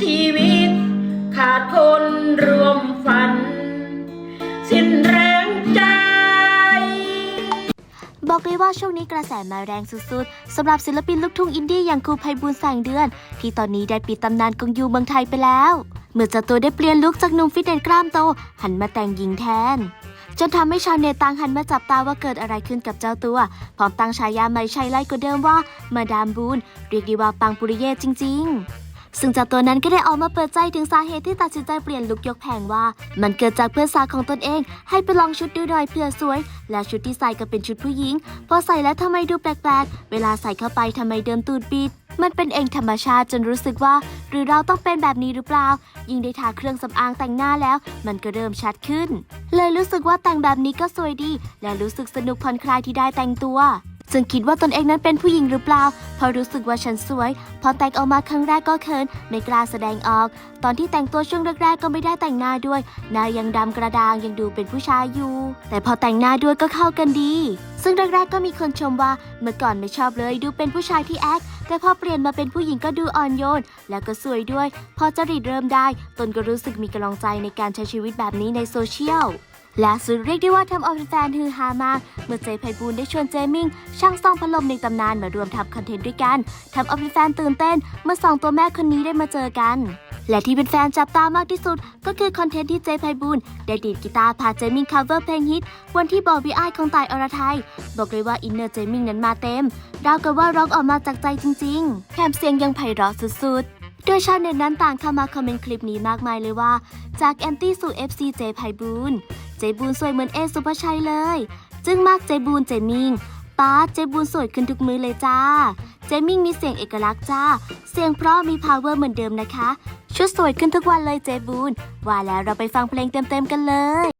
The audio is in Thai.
ชีวิต ขาดคนรวมฝัน สิ้นแรงใจ บอกเลยว่าช่วงนี้กระแสมาแรงสุดๆสำหรับศิลปินลูกทุ่งอินดี้อย่างครูไพบูลแสงเดือน ที่ตอนนี้ได้ปิดตำนานกงยูเมืองไทยไปแล้ว เมื่อเจ้าตัวได้เปลี่ยนลุคจากหนุ่มฟิตเนสกล้ามโต หันมาแต่งหญิงแทน จนทำให้ชาวเน็ตต่างหันมาจับตาว่าเกิดอะไรขึ้นกับเจ้าตัว พร้อมตั้งฉายาใหม่ชัยไล่กว่าเดิมว่ามาดามบูนเรียกไดีว่าปังปุริเย่จริง ๆ ซึ่งเจ้าตัวนั้นก็ได้ออกมาเปิดใจถึงสาเหตุที่ตัดสินใจเปลี่ยนลุคยกแผงว่า มันเกิดจากเพื่อนสาวของตนเอง ให้ไปลองชุดดูหน่อยเพื่อสวย และชุดที่ใส่ก็เป็นชุดผู้หญิง พอใส่แล้วทำไมดูแปลกๆ เวลาใส่เข้าไปทำไมเดิมตูดปิดมันเป็นเองธรรมชาติจนรู้สึกว่า หรือเราต้องเป็นแบบนี้หรือเปล่า ยิ่งได้ทาเครื่องสำอางแต่งหน้าแล้ว มันก็เริ่มชัดขึ้น เลยรู้สึกว่าแต่งแบบนี้ก็สวยดี และรู้สึกสนุกผ่อนคลายที่ได้แต่งตัว จึงคิดว่าตนเองนั้นเป็นผู้หญิงหรือเปล่าเพราะรู้สึกว่าฉันสวย พอแต่งออกมาครั้งแรกก็เขินไม่กล้าแสดงออก ตอนที่แต่งตัวช่วงแรกๆก็ไม่ได้แต่งหน้าด้วยหน้ายังดำกระดางยังดูเป็นผู้ชายอยู่ แต่พอแต่งหน้าด้วยก็เข้ากันดี ซึ่งแรกๆก็มีคนชมว่าเมื่อก่อนไม่ชอบเลยดูเป็นผู้ชายที่แอคแต่พอเปลี่ยนมาเป็นผู้หญิงก็ดูอ่อนโยน แล้วก็สวยด้วย พอจริตเริ่มได้ ตนก็รู้สึกมีกำลังใจในการใช้ชีวิตแบบนี้ในโซเชียล และสุดเรียกได้ว่าทำเอาแฟนฮือฮามาก เมื่อเจไพบูลได้ชวนเจมิงช่างซ่องพัดลมในตำนานมารวมทำคอนเทนต์ด้วยกันทำเอาแฟนตื่นเต้น เมื่อสองตัวแม่คนนี้ได้มาเจอกัน และที่เป็นแฟนจับตามากที่สุด ก็คือคอนเทนต์ที่เจไพบูลได้ดีดกีตาร์พาเจมิง cover เพลงฮิตวันที่บอกบีไอของตายอรไทย บอกเลยว่าอินเนอร์เจมิงนั้นมาเต็มราวกับว่าร้องออกมาจากใจจริงๆแถมเสียงยังไพเราะสุดๆโดยชาวเน็ตนั้นต่างเข้ามาคอมเมนต์คลิปนี้มากมายเลยว่า จากแอนตี้สู่ FC เจไพบูล เจบูนสวยเหมือนเอสุภาชัยเลย จึงมากเจบูนเจมิงป้าเจบูนสวยขึ้นทุกมือเลยจ้า เจมิงมีเสียงเอกลักษณ์จ้า เสียงเพราะมี power เหมือนเดิมนะคะ ชุดสวยขึ้นทุกวันเลยเจบูนว่าแล้วเราไปฟังเพลงเต็มๆกันเลย